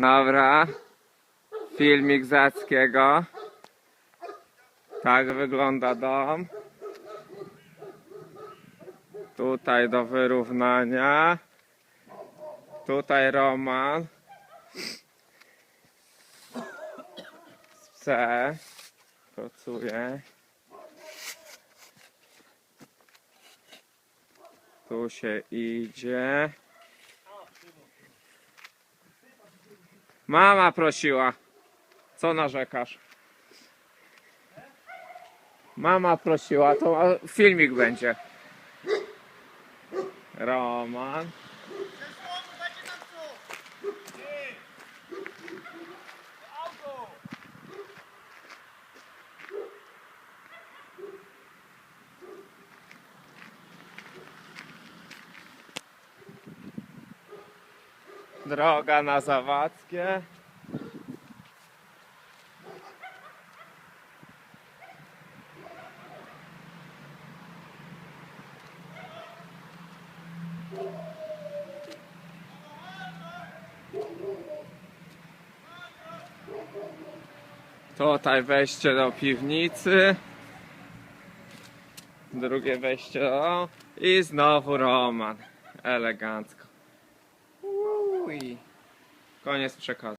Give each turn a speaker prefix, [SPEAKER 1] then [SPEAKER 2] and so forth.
[SPEAKER 1] Dobra. Filmik Zackiego. Tak wygląda dom. Tutaj do wyrównania. Tutaj Roman. Chce. Pracuje. Tu się idzie. Mama prosiła. Co narzekasz? Mama prosiła, to filmik będzie. Roman. Droga na Zawadzkie. Tutaj wejście do piwnicy. Drugie wejście do... I znowu Roman. Elegancko. Uj. Koniec przekazu.